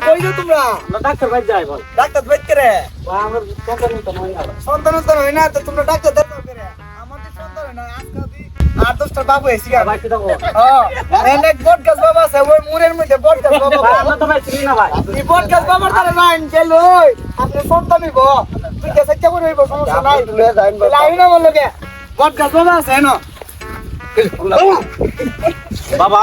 কই যাও তোমরা ডাক্তার ভাই যাই বল। ডাক্তার বাইত করে আমার সন্তান তো নয় না সন্তান সন্তান না তো তোমরা ডাক্তার দেখাও করে আমাদের সন্তান না আজকাল দি আট দশটা বাবু এসে গেল ভাই কি দেখো অনেক বট গাছ বাবা আছে ওই মুরের মধ্যে বট গাছ বাবা। আমরা তো ভাই চিনি না ভাই। এই বট গাছ বাবার তারা লাইন গেল আপনি সন্তান হইব তুই কাছে কেমন হইব সমস্যা নাই। লাইন না বলল কে বট গাছ বাবা আছে না বাবা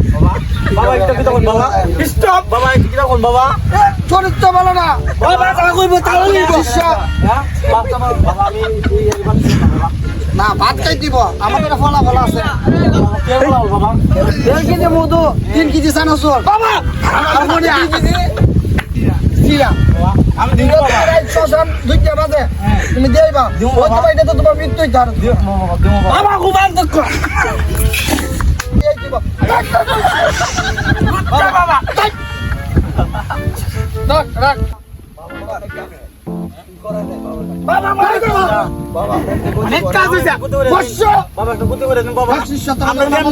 বাবা দুরাজ কি তখন বাবা? স্টপ বাবা একটা কি তখন বাবা? চরিত্র ভালো না। বাবা টাকা কইবো তাহলে নিব হ্যাঁ? বাবা আমি তুই এই বাচ্চা বাবা। না ভাত খাই দিব। আমাদের ফলা ফলা আছে। বাবা? দেড় কেজি মধু তিন কেজি চানাচুর। বাবা! আমার কেজি? জিরা আমি দিব বাবা। দুইটা বাজে। তুমি দিবা দিবো ওই বাবা। তো এটা তো তোমার মৃত্যুই ধর দিব বাবা বাবা বাবা ঘুমান তো দিয়ে দিব বাবা রাখ রাখ বাবা বাবা অনেক কাজ হইছে বসো বাবা একটা বুদ্ধি করে দিন বাবা বকশিস শত আমরা কেমন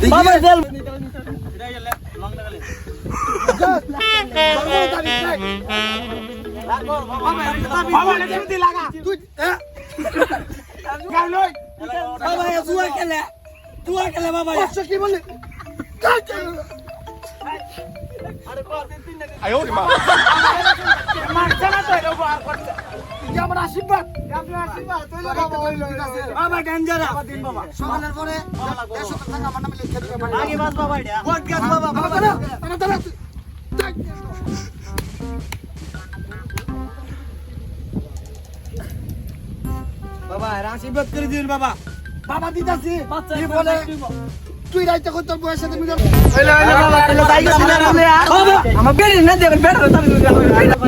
ডেঞ্জারা দিন বাবা। সকালের পরে দেড়শো টাকা আমার নামে লিখে দিবে মাগি বেশ বাবা এটা বট গাছ বাবা বাবা বাবা দাঁড়া, দাঁড়া, দাঁড়া, তুই- যাই। বাবা এর আশীর্বাদ করে দিন বাবা বাবা দিতাছি বাচ্চা কি বলে বলে তুই রাইতে কই তোর বয়সের সাথে মিলে আমার বেড়ে না দেবেন বেড়ে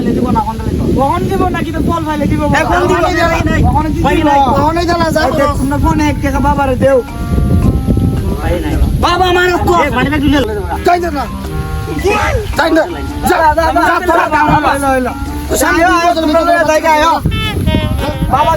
দিব না কোনটা লিখো কখন দিব নাকি তো ফল ফাইলে দিব এখন দিব কখন দিব কখনোই জানা যায় না। তোমরা ফোনে এক টাকা বাবারে দেও বাবা দিলে না না যা যা তোরা বাবা বাবা হইল হইল সামনে তোমরা বাবা